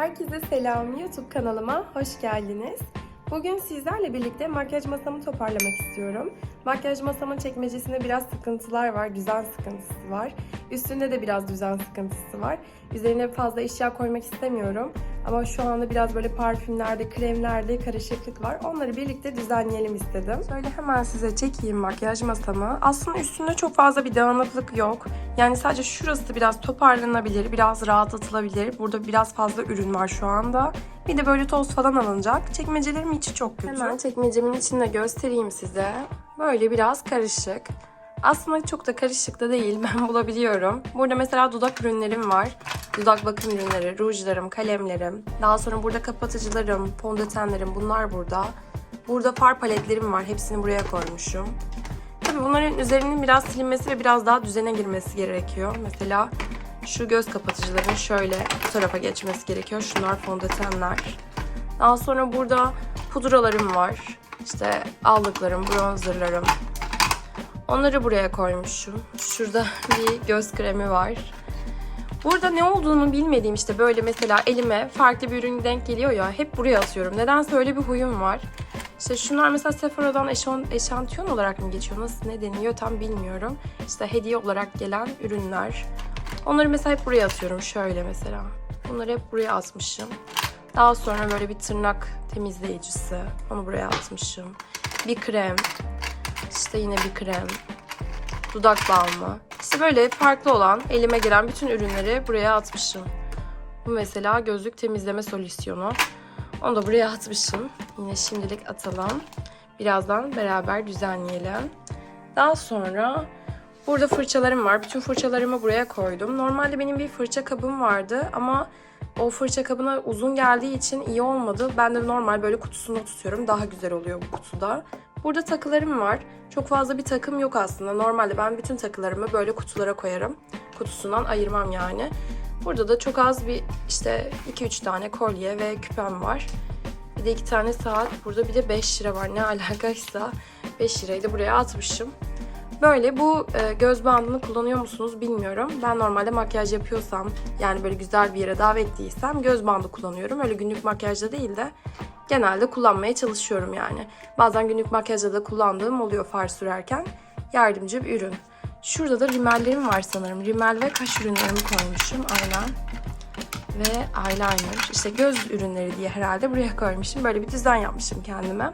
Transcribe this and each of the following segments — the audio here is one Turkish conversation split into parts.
Herkese selam. YouTube kanalıma hoş geldiniz. Bugün sizlerle birlikte makyaj masamı toparlamak istiyorum. Makyaj masamın çekmecesinde biraz sıkıntılar var, düzen sıkıntısı var. Üstünde de biraz düzen sıkıntısı var. Üzerine fazla eşya koymak istemiyorum. Ama şu anda biraz böyle parfümlerde, kremlerde karışıklık var. Onları birlikte düzenleyelim istedim. Şöyle hemen size çekeyim makyaj masamı. Aslında üstünde çok fazla bir dağınıklık yok. Yani sadece şurası biraz toparlanabilir, biraz rahatlatılabilir. Burada biraz fazla ürün var şu anda. Bir de böyle toz falan alınacak. Çekmecelerim içi çok kötü. Hemen çekmecemin içini de göstereyim size. Böyle biraz karışık. Aslında çok da karışık da değil. Ben bulabiliyorum. Burada mesela dudak ürünlerim var. Dudak bakım ürünleri, rujlarım, kalemlerim. Daha sonra burada kapatıcılarım, fondötenlerim bunlar burada. Burada far paletlerim var. Hepsini buraya koymuşum. Tabii bunların üzerinin biraz silinmesi ve biraz daha düzene girmesi gerekiyor. Mesela şu göz kapatıcıların şöyle bu tarafa geçmesi gerekiyor. Şunlar fondötenler. Daha sonra burada pudralarım var. İşte aldıklarım, bronzerlarım. Onları buraya koymuşum. Şurada bir göz kremi var. Burada ne olduğunu bilmediğim işte böyle mesela elime farklı bir ürün denk geliyor ya hep buraya atıyorum. Nedense öyle bir huyum var. İşte şunlar mesela Sephora'dan eşon, eşantiyon olarak mı geçiyor? Nasıl ne deniyor tam bilmiyorum. İşte hediye olarak gelen ürünler. Onları mesela hep buraya atıyorum şöyle mesela. Bunları hep buraya atmışım. Daha sonra böyle bir tırnak temizleyicisi. Onu buraya atmışım. Bir krem. İşte yine bir krem. Dudak balmı. İşte böyle farklı olan elime gelen bütün ürünleri buraya atmışım. Bu mesela gözlük temizleme solüsyonu. Onu da buraya atmışım. Yine şimdilik atalım. Birazdan beraber düzenleyelim. Daha sonra burada fırçalarım var. Bütün fırçalarımı buraya koydum. Normalde benim bir fırça kabım vardı ama o fırça kabına uzun geldiği için iyi olmadı. Ben de normal böyle kutusunda tutuyorum. Daha güzel oluyor bu kutuda. Burada takılarım var. Çok fazla bir takım yok aslında. Normalde ben bütün takılarımı böyle kutulara koyarım. Kutusundan ayırmam yani. Burada da çok az bir işte 2-3 tane kolye ve küpem var. Bir de 2 tane saat. Burada bir de 5 lira var. Ne alakaysa 5 lirayı da buraya atmışım. Böyle bu e, göz bandını kullanıyor musunuz bilmiyorum. Ben normalde makyaj yapıyorsam yani böyle güzel bir yere davetliysem göz bandı kullanıyorum. Öyle günlük makyajda değil de genelde kullanmaya çalışıyorum yani. Bazen günlük makyajda da kullandığım oluyor far sürerken. Yardımcı bir ürün. Şurada da rimellerim var sanırım. Rimel ve kaş ürünlerimi koymuşum aynen. Ve eyeliner. İşte göz ürünleri diye herhalde buraya koymuşum. Böyle bir düzen yapmışım kendime.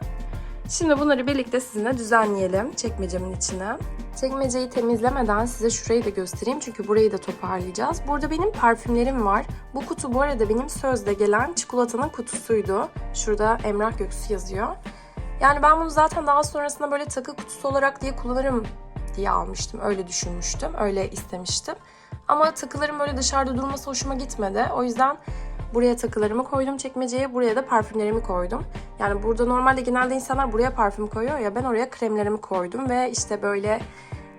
Şimdi bunları birlikte sizinle düzenleyelim çekmecemin içine. Çekmeceyi temizlemeden size şurayı da göstereyim çünkü burayı da toparlayacağız. Burada benim parfümlerim var. Bu kutu bu arada benim sözde gelen çikolatanın kutusuydu. Şurada Emrah Göksu yazıyor. Yani ben bunu zaten daha sonrasında böyle takı kutusu olarak diye kullanırım diye almıştım. Öyle düşünmüştüm. Öyle istemiştim. Ama takılarım böyle dışarıda durması hoşuma gitmedi. O yüzden buraya takılarımı koydum çekmeceye. Buraya da parfümlerimi koydum. Yani burada normalde genelde insanlar buraya parfüm koyuyor ya ben oraya kremlerimi koydum ve işte böyle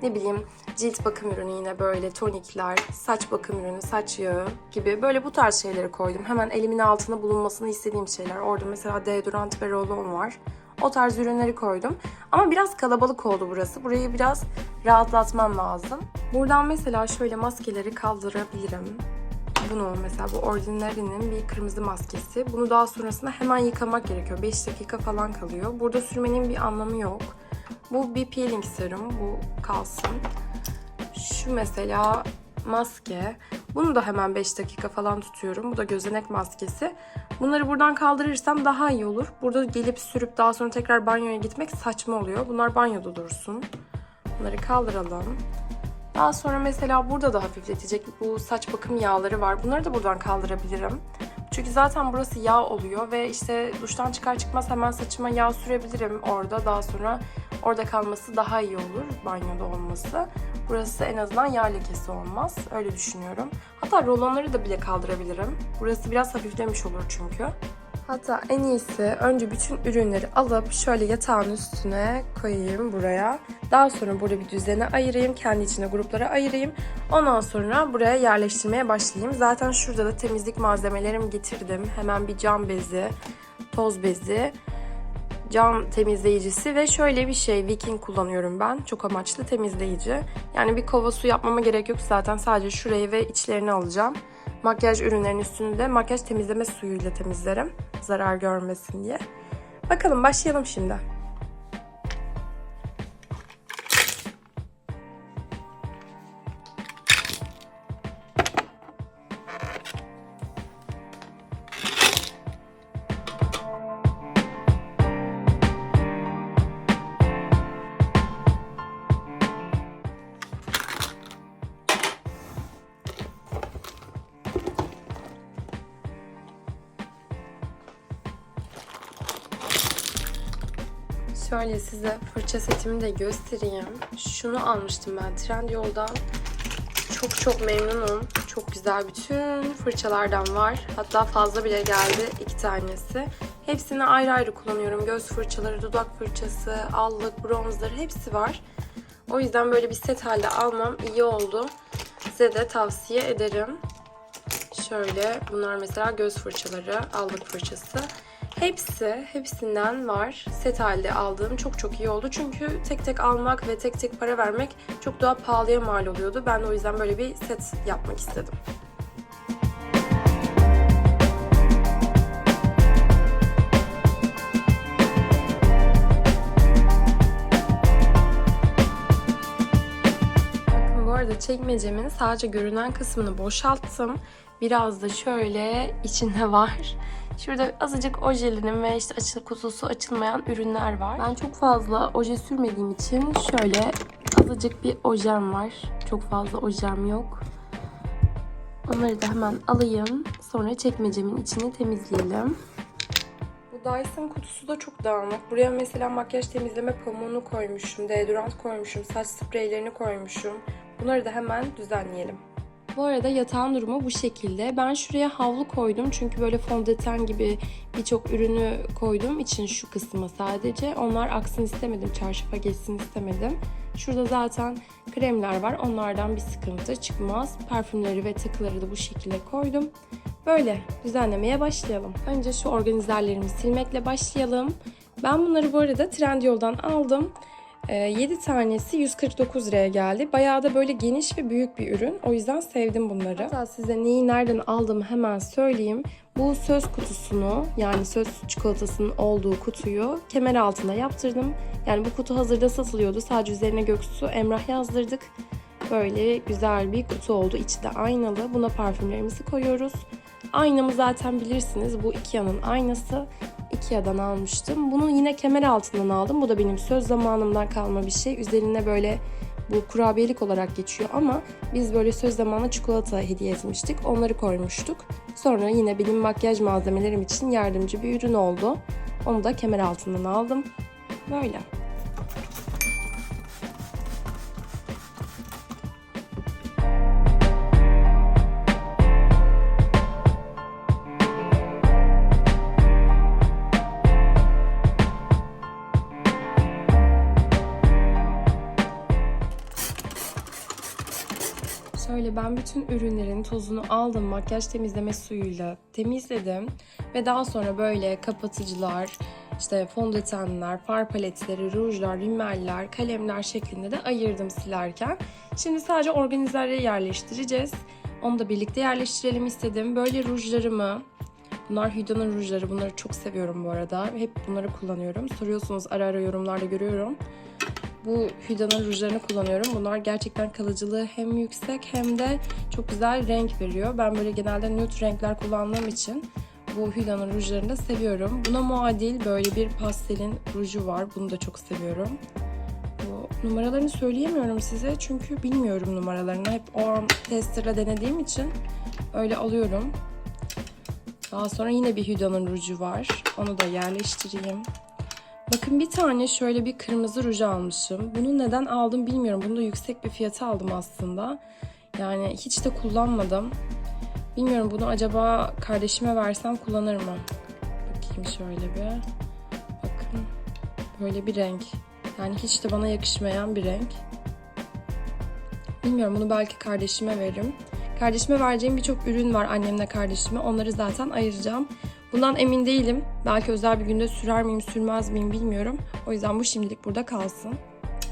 ne bileyim cilt bakım ürünü yine böyle tonikler, saç bakım ürünü, saç yağı gibi böyle bu tarz şeyleri koydum. Hemen elimin altında bulunmasını istediğim şeyler. Orada mesela deodorant ve rolon var. O tarz ürünleri koydum. Ama biraz kalabalık oldu burası. Burayı biraz rahatlatmam lazım. Buradan mesela şöyle maskeleri kaldırabilirim. Bunu mesela bu Ordinary'nin bir kırmızı maskesi. Bunu daha sonrasında hemen yıkamak gerekiyor. 5 dakika falan kalıyor. Burada sürmenin bir anlamı yok. Bu bir peeling serum. Bu kalsın. Şu mesela maske. Bunu da hemen 5 dakika falan tutuyorum. Bu da gözenek maskesi. Bunları buradan kaldırırsam daha iyi olur. Burada gelip sürüp daha sonra tekrar banyoya gitmek saçma oluyor. Bunlar banyoda dursun. Bunları kaldıralım. Daha sonra mesela burada da hafifletecek bu saç bakım yağları var. Bunları da buradan kaldırabilirim. Çünkü zaten burası yağ oluyor ve işte duştan çıkar çıkmaz hemen saçıma yağ sürebilirim orada. Daha sonra orada kalması daha iyi olur banyoda olması. Burası en azından yağ lekesi olmaz. Öyle düşünüyorum. Hatta rolonları da bile kaldırabilirim. Burası biraz hafiflemiş olur çünkü. Hatta en iyisi önce bütün ürünleri alıp şöyle yatağın üstüne koyayım buraya. Daha sonra burada bir düzene ayırayım. Kendi içine gruplara ayırayım. Ondan sonra buraya yerleştirmeye başlayayım. Zaten şurada da temizlik malzemelerimi getirdim. Hemen bir cam bezi, toz bezi, cam temizleyicisi ve şöyle bir şey Viking kullanıyorum ben. Çok amaçlı temizleyici. Yani bir kova su yapmama gerek yok zaten. Sadece şurayı ve içlerini alacağım. Makyaj ürünlerinin üstünü de makyaj temizleme suyuyla temizlerim. Zarar görmesin diye. Bakalım başlayalım şimdi. Şöyle size fırça setimi de göstereyim. Şunu almıştım ben Trendyol'dan. Çok çok memnunum. Çok güzel bütün fırçalardan var. Hatta fazla bile geldi iki tanesi. Hepsini ayrı ayrı kullanıyorum. Göz fırçaları, dudak fırçası, allık, bronzer hepsi var. O yüzden böyle bir set halde almam iyi oldu. Size de tavsiye ederim. Şöyle bunlar mesela göz fırçaları, allık fırçası. Hepsi, hepsinden var. Set halde aldığım çok çok iyi oldu. Çünkü tek tek almak ve tek tek para vermek çok daha pahalıya mal oluyordu. Ben de o yüzden böyle bir set yapmak istedim. Arada çekmecemin sadece görünen kısmını boşalttım. Biraz da şöyle içinde var. Şurada azıcık ojelerim ve işte açık kutusu açılmayan ürünler var. Ben çok fazla oje sürmediğim için şöyle azıcık bir ojem var. Çok fazla ojem yok. Onları da hemen alayım. Sonra çekmecemin içini temizleyelim. Bu Dyson kutusu da çok dağınık. Buraya mesela makyaj temizleme pamuğunu koymuşum, deodorant koymuşum, saç spreylerini koymuşum. Bunları da hemen düzenleyelim. Bu arada yatağın durumu bu şekilde. Ben şuraya havlu koydum çünkü böyle fondöten gibi birçok ürünü koyduğum için şu kısmı sadece. Onlar aksın istemedim, çarşafa geçsin istemedim. Şurada zaten kremler var. Onlardan bir sıkıntı çıkmaz. Parfümleri ve takıları da bu şekilde koydum. Böyle düzenlemeye başlayalım. Önce şu organizerlerimi silmekle başlayalım. Ben bunları bu arada Trendyol'dan aldım. 7 tanesi 149 liraya geldi. Bayağı da böyle geniş ve büyük bir ürün. O yüzden sevdim bunları. Hatta size neyi nereden aldığımı hemen söyleyeyim. Bu söz kutusunu yani söz çikolatasının olduğu kutuyu kemer altına yaptırdım. Yani bu kutu hazırda satılıyordu. Sadece üzerine Göksu Emrah yazdırdık. Böyle güzel bir kutu oldu. İçi de aynalı. Buna parfümlerimizi koyuyoruz. Aynamı zaten bilirsiniz. Bu Ikea'nın aynası. Ikea'dan almıştım. Bunu yine kemer altından aldım. Bu da benim söz zamanımdan kalma bir şey. Üzerine böyle bu kurabiyelik olarak geçiyor ama biz böyle söz zamanı çikolata hediye etmiştik. Onları koymuştuk. Sonra yine benim makyaj malzemelerim için yardımcı bir ürün oldu. Onu da kemer altından aldım. Böyle. Ben bütün ürünlerin tozunu aldım. Makyaj temizleme suyuyla temizledim. Ve daha sonra böyle kapatıcılar, işte fondötenler, far paletleri, rujlar, rimeller, kalemler şeklinde de ayırdım silerken. Şimdi sadece organizerleri yerleştireceğiz. Onu da birlikte yerleştirelim istedim. Böyle rujlarımı, bunlar Hüda'nın rujları. Bunları çok seviyorum bu arada. Hep bunları kullanıyorum. Soruyorsunuz ara ara yorumlarda görüyorum. Bu Hüda'nın rujlarını kullanıyorum. Bunlar gerçekten kalıcılığı hem yüksek hem de çok güzel renk veriyor. Ben böyle genelde nude renkler kullandığım için bu Hüda'nın rujlarını da seviyorum. Buna muadil böyle bir pastelin ruju var. Bunu da çok seviyorum. Bu numaralarını söyleyemiyorum size çünkü bilmiyorum numaralarını. Hep o testerla denediğim için öyle alıyorum. Daha sonra yine bir Hüda'nın ruju var. Onu da yerleştireyim. Bakın bir tane şöyle bir kırmızı ruj almışım. Bunu neden aldım bilmiyorum. Bunu da yüksek bir fiyata aldım aslında. Yani hiç de kullanmadım. Bilmiyorum bunu acaba kardeşime versem kullanır mı? Bakayım şöyle bir. Bakın böyle bir renk. Yani hiç de bana yakışmayan bir renk. Bilmiyorum bunu belki kardeşime veririm. Kardeşime vereceğim birçok ürün var annemle kardeşime. Onları zaten ayıracağım. Bundan emin değilim. Belki özel bir günde sürer miyim, sürmez miyim bilmiyorum. O yüzden bu şimdilik burada kalsın.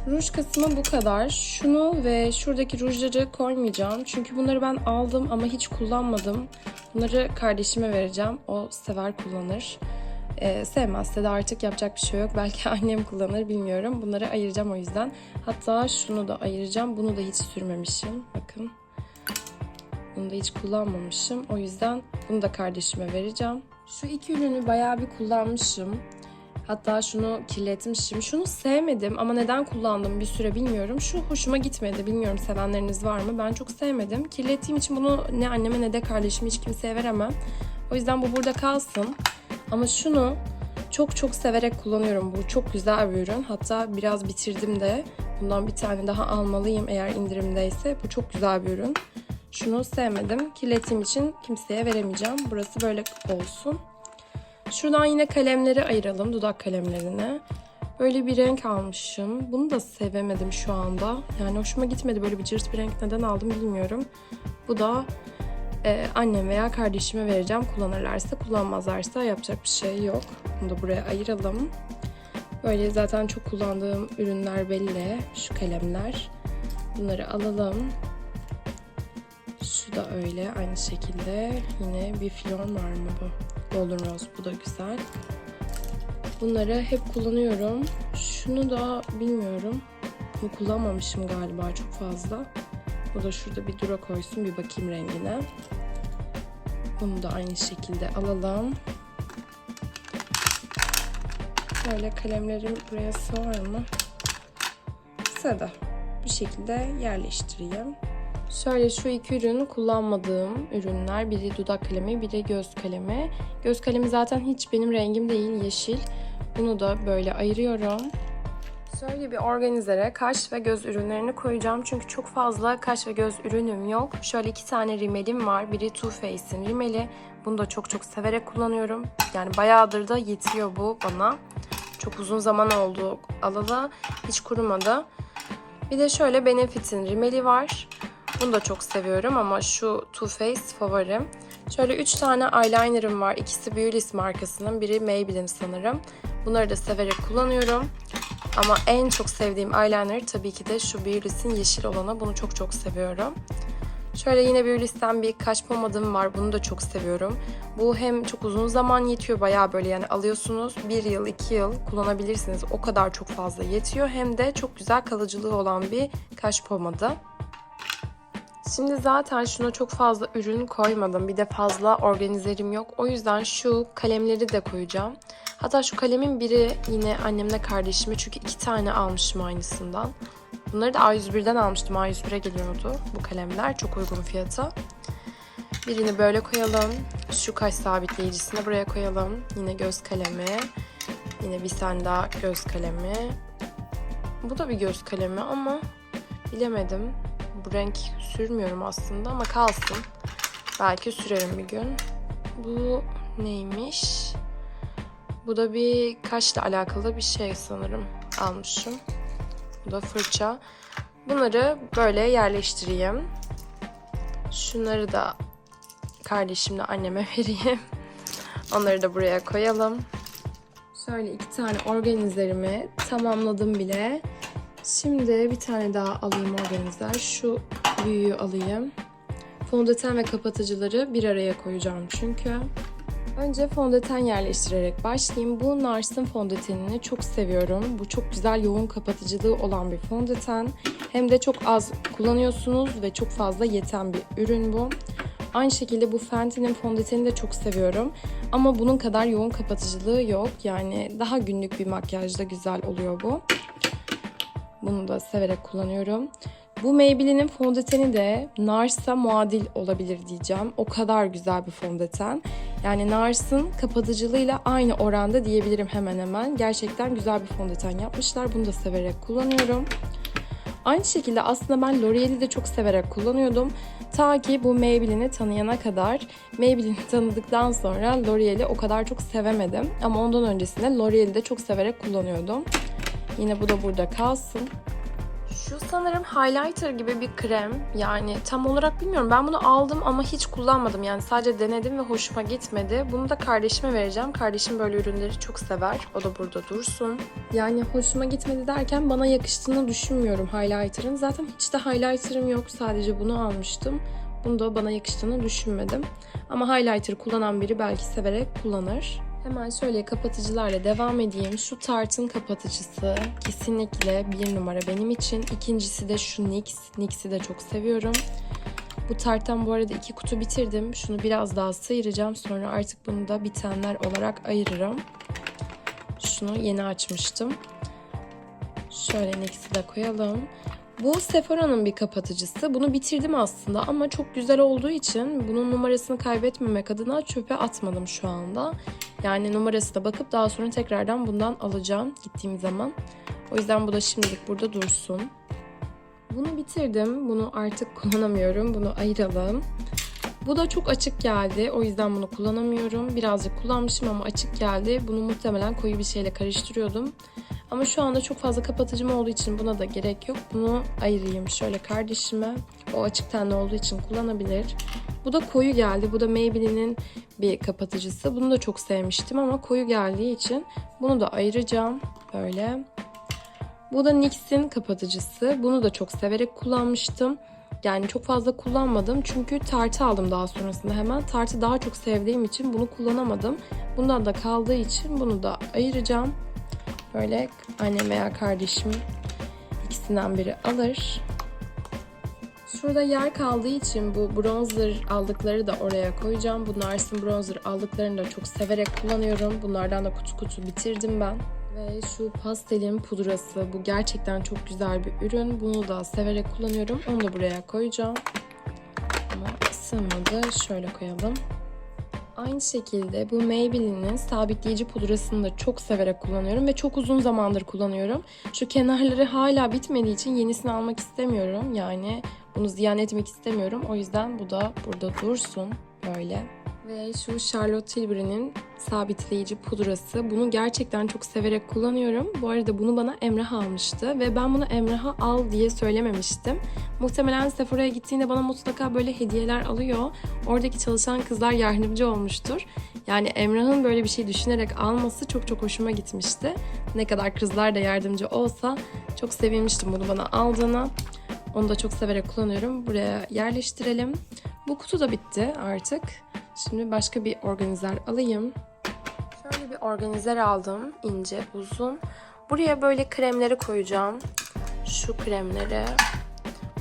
Ruj kısmı bu kadar. Şunu ve şuradaki rujları koymayacağım. Çünkü bunları ben aldım ama hiç kullanmadım. Bunları kardeşime vereceğim. O sever kullanır. Ee, sevmezse de artık yapacak bir şey yok. Belki annem kullanır bilmiyorum. Bunları ayıracağım o yüzden. Hatta şunu da ayıracağım. Bunu da hiç sürmemişim. Bakın. Bunu da hiç kullanmamışım. O yüzden bunu da kardeşime vereceğim. Şu iki ürünü bayağı bir kullanmışım. Hatta şunu kirletmişim. Şunu sevmedim ama neden kullandım bir süre bilmiyorum. Şu hoşuma gitmedi. Bilmiyorum sevenleriniz var mı? Ben çok sevmedim. Kirlettiğim için bunu ne anneme ne de kardeşime hiç kimseye veremem. O yüzden bu burada kalsın. Ama şunu çok çok severek kullanıyorum. Bu çok güzel bir ürün. Hatta biraz bitirdim de. Bundan bir tane daha almalıyım eğer indirimdeyse. Bu çok güzel bir ürün. Şunu sevmedim. Kirlettiğim için kimseye veremeyeceğim. Burası böyle olsun. Şuradan yine kalemleri ayıralım. Dudak kalemlerini. Böyle bir renk almışım. Bunu da sevemedim şu anda. Yani hoşuma gitmedi böyle bir cırt bir renk. Neden aldım bilmiyorum. Bu da e, annem veya kardeşime vereceğim. Kullanırlarsa kullanmazlarsa yapacak bir şey yok. Bunu da buraya ayıralım. Böyle zaten çok kullandığım ürünler belli. Şu kalemler. Bunları alalım. Da öyle aynı şekilde. Yine bir filon var mı bu? Golden Rose bu da güzel. Bunları hep kullanıyorum. Şunu da bilmiyorum. Bunu kullanmamışım galiba çok fazla. Bu da şurada bir dura koysun bir bakayım rengine. Bunu da aynı şekilde alalım. Böyle kalemlerim buraya sığar mı? Sığdı. Bir şekilde yerleştireyim. Şöyle şu iki ürünü kullanmadığım ürünler. Biri dudak kalemi, biri göz kalemi. Göz kalemi zaten hiç benim rengim değil, yeşil. Bunu da böyle ayırıyorum. Şöyle bir organizere kaş ve göz ürünlerini koyacağım. Çünkü çok fazla kaş ve göz ürünüm yok. Şöyle iki tane rimelim var. Biri Too Faced'in rimeli. Bunu da çok çok severek kullanıyorum. Yani bayağıdır da yetiyor bu bana. Çok uzun zaman oldu alalı. Hiç kurumadı. Bir de şöyle Benefit'in rimeli var. Bunu da çok seviyorum ama şu Too Faced favorim. Şöyle 3 tane eyelinerım var. İkisi Beaulis markasının, biri Maybelline sanırım. Bunları da severek kullanıyorum. Ama en çok sevdiğim eyeliner tabii ki de şu Beaulis'in yeşil olanı. Bunu çok çok seviyorum. Şöyle yine Beaulis'ten bir kaş pomadım var. Bunu da çok seviyorum. Bu hem çok uzun zaman yetiyor. Bayağı böyle yani alıyorsunuz. Bir yıl, iki yıl kullanabilirsiniz. O kadar çok fazla yetiyor. Hem de çok güzel kalıcılığı olan bir kaş pomadı. Şimdi zaten şuna çok fazla ürün koymadım. Bir de fazla organizerim yok. O yüzden şu kalemleri de koyacağım. Hatta şu kalemin biri yine annemle kardeşime çünkü iki tane almışım aynısından. Bunları da A101'den almıştım. A101'e geliyordu bu kalemler. Çok uygun fiyata. Birini böyle koyalım. Şu kaş sabitleyicisini buraya koyalım. Yine göz kalemi. Yine bir tane daha göz kalemi. Bu da bir göz kalemi ama bilemedim. Bu renk sürmüyorum aslında ama kalsın. Belki sürerim bir gün. Bu neymiş? Bu da bir kaşla alakalı bir şey sanırım almışım. Bu da fırça. Bunları böyle yerleştireyim. Şunları da kardeşimle anneme vereyim. Onları da buraya koyalım. Şöyle iki tane organizerimi tamamladım bile. Şimdi bir tane daha alayım organizer. Şu büyüğü alayım. Fondöten ve kapatıcıları bir araya koyacağım çünkü. Önce fondöten yerleştirerek başlayayım. Bu Nars'ın fondötenini çok seviyorum. Bu çok güzel yoğun kapatıcılığı olan bir fondöten. Hem de çok az kullanıyorsunuz ve çok fazla yeten bir ürün bu. Aynı şekilde bu Fenty'nin fondöteni de çok seviyorum. Ama bunun kadar yoğun kapatıcılığı yok. Yani daha günlük bir makyajda güzel oluyor bu. Bunu da severek kullanıyorum. Bu Maybelline'in fondöteni de Nars'a muadil olabilir diyeceğim. O kadar güzel bir fondöten. Yani Nars'ın kapatıcılığıyla aynı oranda diyebilirim hemen hemen. Gerçekten güzel bir fondöten yapmışlar. Bunu da severek kullanıyorum. Aynı şekilde aslında ben L'Oreal'i de çok severek kullanıyordum. Ta ki bu Maybelline'i tanıyana kadar. Maybelline'i tanıdıktan sonra L'Oreal'i o kadar çok sevemedim. Ama ondan öncesinde L'Oreal'i de çok severek kullanıyordum. Yine bu da burada kalsın. Şu sanırım highlighter gibi bir krem. Yani tam olarak bilmiyorum. Ben bunu aldım ama hiç kullanmadım. Yani sadece denedim ve hoşuma gitmedi. Bunu da kardeşime vereceğim. Kardeşim böyle ürünleri çok sever. O da burada dursun. Yani hoşuma gitmedi derken bana yakıştığını düşünmüyorum highlighter'ın. Zaten hiç de highlighter'ım yok. Sadece bunu almıştım. Bunu da bana yakıştığını düşünmedim. Ama highlighter kullanan biri belki severek kullanır. Hemen şöyle kapatıcılarla devam edeyim. Şu Tarte'ın kapatıcısı kesinlikle bir numara benim için. İkincisi de şu NYX. NYX'i de çok seviyorum. Bu Tarte'tan bu arada iki kutu bitirdim. Şunu biraz daha sıyıracağım. Sonra artık bunu da bitenler olarak ayırırım. Şunu yeni açmıştım. Şöyle NYX'i de koyalım. Bu Sephora'nın bir kapatıcısı. Bunu bitirdim aslında ama çok güzel olduğu için bunun numarasını kaybetmemek adına çöpe atmadım şu anda. Yani numarasına bakıp daha sonra tekrardan bundan alacağım gittiğim zaman. O yüzden bu da şimdilik burada dursun. Bunu bitirdim. Bunu artık kullanamıyorum. Bunu ayıralım. Bu da çok açık geldi. O yüzden bunu kullanamıyorum. Birazcık kullanmışım ama açık geldi. Bunu muhtemelen koyu bir şeyle karıştırıyordum. Ama şu anda çok fazla kapatıcım olduğu için buna da gerek yok. Bunu ayırayım şöyle kardeşime. O açık tenli olduğu için kullanabilir. Bu da koyu geldi. Bu da Maybelline'in bir kapatıcısı. Bunu da çok sevmiştim ama koyu geldiği için bunu da ayıracağım. Böyle. Bu da NYX'in kapatıcısı. Bunu da çok severek kullanmıştım. Yani çok fazla kullanmadım çünkü tartı aldım daha sonrasında hemen. Tartı daha çok sevdiğim için bunu kullanamadım. Bundan da kaldığı için bunu da ayıracağım. Böyle annem veya kardeşim ikisinden biri alır. Şurada yer kaldığı için bu bronzer aldıkları da oraya koyacağım. Bu Nars'ın bronzer aldıklarını da çok severek kullanıyorum. Bunlardan da kutu kutu bitirdim ben. Ve şu pastelin pudrası. Bu gerçekten çok güzel bir ürün. Bunu da severek kullanıyorum. Onu da buraya koyacağım. Ama sığmadı. Şöyle koyalım. Aynı şekilde bu Maybelline'in sabitleyici pudrasını da çok severek kullanıyorum ve çok uzun zamandır kullanıyorum. Şu kenarları hala bitmediği için yenisini almak istemiyorum. Yani bunu ziyan etmek istemiyorum. O yüzden bu da burada dursun böyle. Ve şu Charlotte Tilbury'nin sabitleyici pudrası. Bunu gerçekten çok severek kullanıyorum. Bu arada bunu bana Emrah almıştı ve ben bunu Emrah'a al diye söylememiştim. Muhtemelen Sephora'ya gittiğinde bana mutlaka böyle hediyeler alıyor. Oradaki çalışan kızlar yardımcı olmuştur. Yani Emrah'ın böyle bir şey düşünerek alması çok çok hoşuma gitmişti. Ne kadar kızlar da yardımcı olsa çok sevinmiştim bunu bana aldığına. Onu da çok severek kullanıyorum. Buraya yerleştirelim. Bu kutu da bitti artık. Şimdi başka bir organizer alayım. Şöyle bir organizer aldım. ince, uzun. Buraya böyle kremleri koyacağım. Şu kremleri.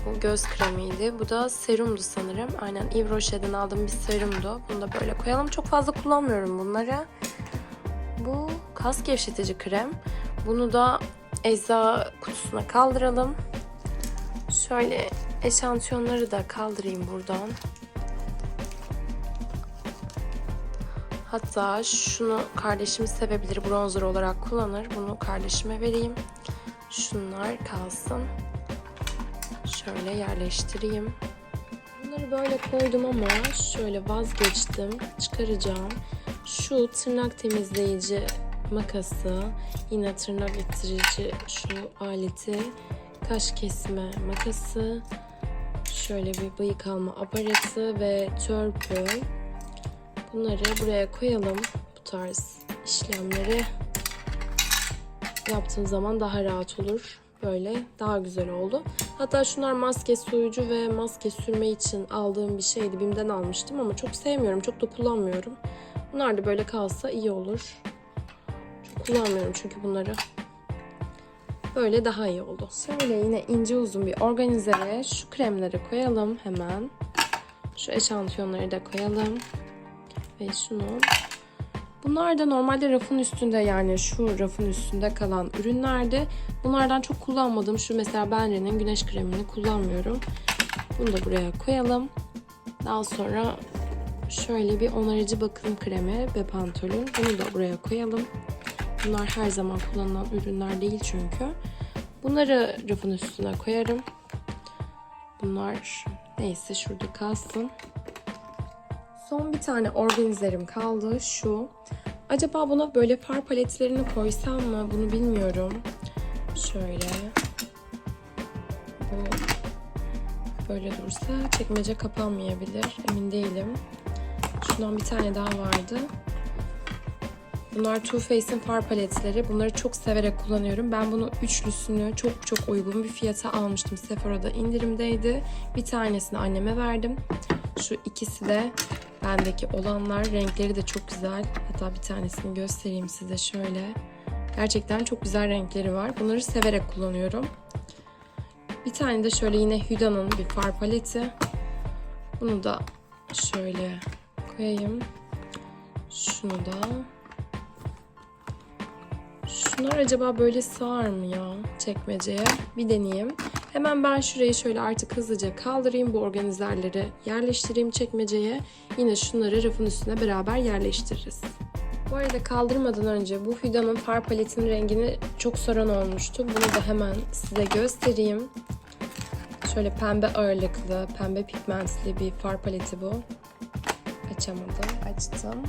Bu göz kremiydi. Bu da serumdu sanırım. Aynen Yves Rocher'den aldığım bir serumdu. Bunu da böyle koyalım. Çok fazla kullanmıyorum bunları. Bu kas gevşetici krem. Bunu da ecza kutusuna kaldıralım. Şöyle eşantiyonları da kaldırayım buradan. Hatta şunu kardeşim sevebilir. Bronzer olarak kullanır. Bunu kardeşime vereyim. Şunlar kalsın. Şöyle yerleştireyim. Bunları böyle koydum ama şöyle vazgeçtim. Çıkaracağım. Şu tırnak temizleyici makası, yine tırnak ittirici şu aleti, kaş kesme makası, şöyle bir bıyık alma aparatı ve törpü. Bunları buraya koyalım. Bu tarz işlemleri yaptığım zaman daha rahat olur. Böyle daha güzel oldu. Hatta şunlar maske soyucu ve maske sürme için aldığım bir şeydi. Bim'den almıştım ama çok sevmiyorum. Çok da kullanmıyorum. Bunlar da böyle kalsa iyi olur. Çok kullanmıyorum çünkü bunları. Böyle daha iyi oldu. Şöyle yine ince uzun bir organizere şu kremleri koyalım hemen. Şu eşantiyonları da koyalım. Ve şunu. Bunlar da normalde rafın üstünde yani şu rafın üstünde kalan ürünlerdi. Bunlardan çok kullanmadım. Şu mesela Benre'nin güneş kremini kullanmıyorum. Bunu da buraya koyalım. Daha sonra şöyle bir onarıcı bakım kremi Bepantol'ün. Bunu da buraya koyalım. Bunlar her zaman kullanılan ürünler değil çünkü. Bunları rafın üstüne koyarım. Bunlar neyse şurada kalsın. Son bir tane organizerim kaldı şu. Acaba buna böyle far paletlerini koysam mı bunu bilmiyorum. Şöyle. böyle dursa çekmece kapanmayabilir. Emin değilim. Şundan bir tane daha vardı. Bunlar Too Faced'in far paletleri. Bunları çok severek kullanıyorum. Ben bunu üçlüsünü çok çok uygun bir fiyata almıştım. Sephora'da indirimdeydi. Bir tanesini anneme verdim. Şu ikisi de bendeki olanlar. Renkleri de çok güzel. Hatta bir tanesini göstereyim size şöyle. Gerçekten çok güzel renkleri var. Bunları severek kullanıyorum. Bir tane de şöyle yine Huda'nın bir far paleti. Bunu da şöyle koyayım. Şunu da. Şunlar acaba böyle sığar mı ya çekmeceye? Bir deneyeyim. Hemen ben şurayı şöyle artık hızlıca kaldırayım. Bu organizerleri yerleştireyim çekmeceye. Yine şunları rafın üstüne beraber yerleştiririz. Bu arada kaldırmadan önce bu Huda'nın far paletinin rengini çok soran olmuştu. Bunu da hemen size göstereyim. Şöyle pembe ağırlıklı, pembe pigmentli bir far paleti bu. Açamadım, açtım.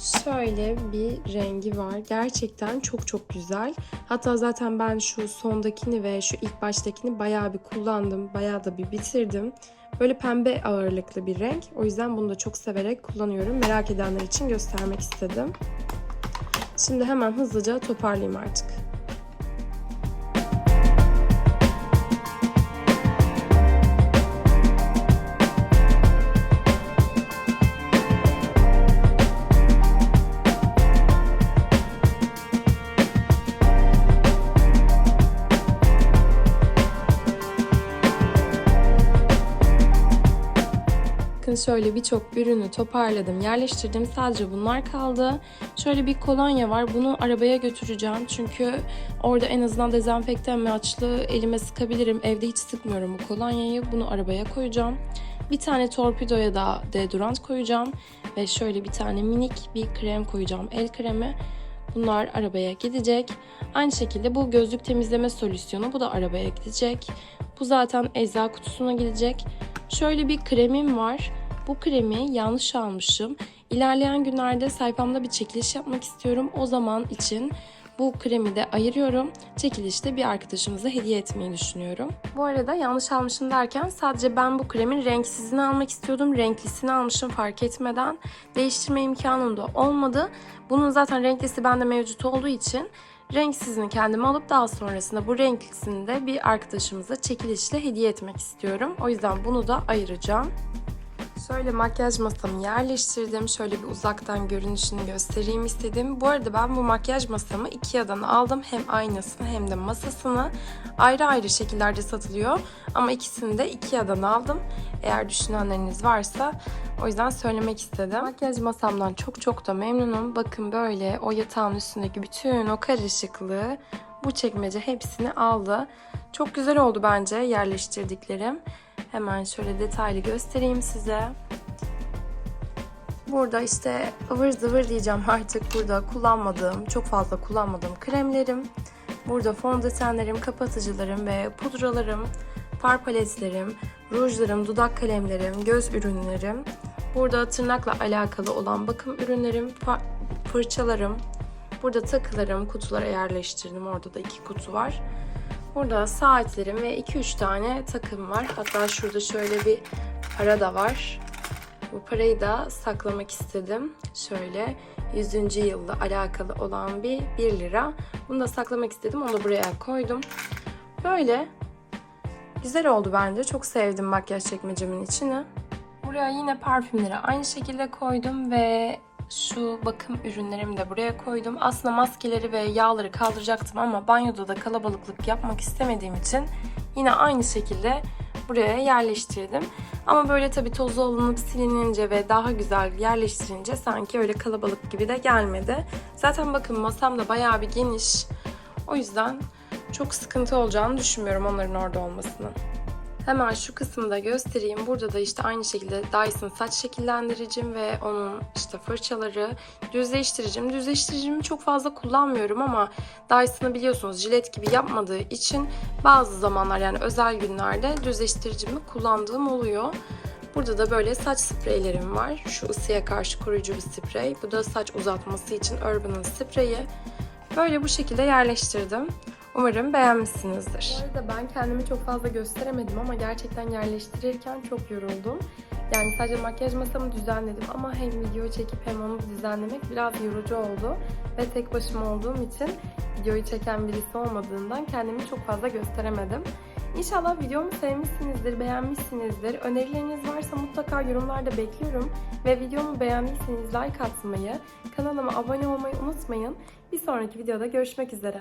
Şöyle bir rengi var. Gerçekten çok çok güzel. Hatta zaten ben şu sondakini ve şu ilk baştakini bayağı bir kullandım. Bayağı da bir bitirdim. Böyle pembe ağırlıklı bir renk. O yüzden bunu da çok severek kullanıyorum. Merak edenler için göstermek istedim. Şimdi hemen hızlıca toparlayayım artık. Şöyle birçok ürünü toparladım, yerleştirdim. Sadece bunlar kaldı. Şöyle bir kolonya var. Bunu arabaya götüreceğim. Çünkü orada en azından dezenfektan amaçlı elime sıkabilirim. Evde hiç sıkmıyorum bu kolonyayı. Bunu arabaya koyacağım. Bir tane torpidoya da deodorant koyacağım. Ve şöyle bir tane minik bir krem koyacağım. El kremi. Bunlar arabaya gidecek. Aynı şekilde bu gözlük temizleme solüsyonu. Bu da arabaya gidecek. Bu zaten ecza kutusuna gidecek. Şöyle bir kremim var. Bu kremi yanlış almışım. İlerleyen günlerde sayfamda bir çekiliş yapmak istiyorum. O zaman için bu kremi de ayırıyorum. Çekilişte bir arkadaşımıza hediye etmeyi düşünüyorum. Bu arada yanlış almışım derken sadece ben bu kremin renksizini almak istiyordum. Renklisini almışım fark etmeden. Değiştirme imkanım da olmadı. Bunun zaten renklisi bende mevcut olduğu için renksizini kendime alıp daha sonrasında bu renklisini de bir arkadaşımıza çekilişle hediye etmek istiyorum. O yüzden bunu da ayıracağım. Şöyle makyaj masamı yerleştirdim. Şöyle bir uzaktan görünüşünü göstereyim istedim. Bu arada ben bu makyaj masamı Ikea'dan aldım. Hem aynasını hem de masasını. Ayrı ayrı şekillerde satılıyor. Ama ikisini de Ikea'dan aldım. Eğer düşünenleriniz varsa o yüzden söylemek istedim. Makyaj masamdan çok çok da memnunum. Bakın böyle o yatağın üstündeki bütün o karışıklığı bu çekmece hepsini aldı. Çok güzel oldu bence yerleştirdiklerim. Hemen şöyle detaylı göstereyim size. Burada işte ıvır zıvır diyeceğim artık burada kullanmadığım, çok fazla kullanmadığım kremlerim. Burada fondötenlerim, kapatıcılarım ve pudralarım, far paletlerim, rujlarım, dudak kalemlerim, göz ürünlerim. Burada tırnakla alakalı olan bakım ürünlerim, fırçalarım. Burada takılarım, kutulara yerleştirdim. Orada da iki kutu var. Burada saatlerim ve 2-3 tane takım var. Hatta şurada şöyle bir para da var. Bu parayı da saklamak istedim. Şöyle 100. yılda alakalı olan bir 1 lira. Bunu da saklamak istedim. Onu buraya koydum. Böyle güzel oldu bence. Çok sevdim makyaj çekmecemin içini. Buraya yine parfümleri aynı şekilde koydum ve şu bakım ürünlerimi de buraya koydum. Aslında maskeleri ve yağları kaldıracaktım ama banyoda da kalabalıklık yapmak istemediğim için yine aynı şekilde buraya yerleştirdim. Ama böyle tabii tozu alınıp silinince ve daha güzel yerleştirince sanki öyle kalabalık gibi de gelmedi. Zaten bakın masam da bayağı bir geniş. O yüzden çok sıkıntı olacağını düşünmüyorum onların orada olmasının. Hemen şu kısımda göstereyim. Burada da işte aynı şekilde Dyson saç şekillendiricim ve onun işte fırçaları, düzleştiricim. Düzleştiricimi çok fazla kullanmıyorum ama Dyson'ı biliyorsunuz jilet gibi yapmadığı için bazı zamanlar yani özel günlerde düzleştiricimi kullandığım oluyor. Burada da böyle saç spreylerim var. Şu ısıya karşı koruyucu bir sprey. Bu da saç uzatması için Urban'ın spreyi. Böyle bu şekilde yerleştirdim. Umarım beğenmişsinizdir. Bu arada ben kendimi çok fazla gösteremedim ama gerçekten yerleştirirken çok yoruldum. Yani sadece makyaj masamı düzenledim ama hem video çekip hem onu düzenlemek biraz yorucu oldu. Ve tek başıma olduğum için videoyu çeken birisi olmadığından kendimi çok fazla gösteremedim. İnşallah videomu sevmişsinizdir, beğenmişsinizdir. Önerileriniz varsa mutlaka yorumlarda bekliyorum. Ve videomu beğendiyseniz like atmayı, kanalıma abone olmayı unutmayın. Bir sonraki videoda görüşmek üzere.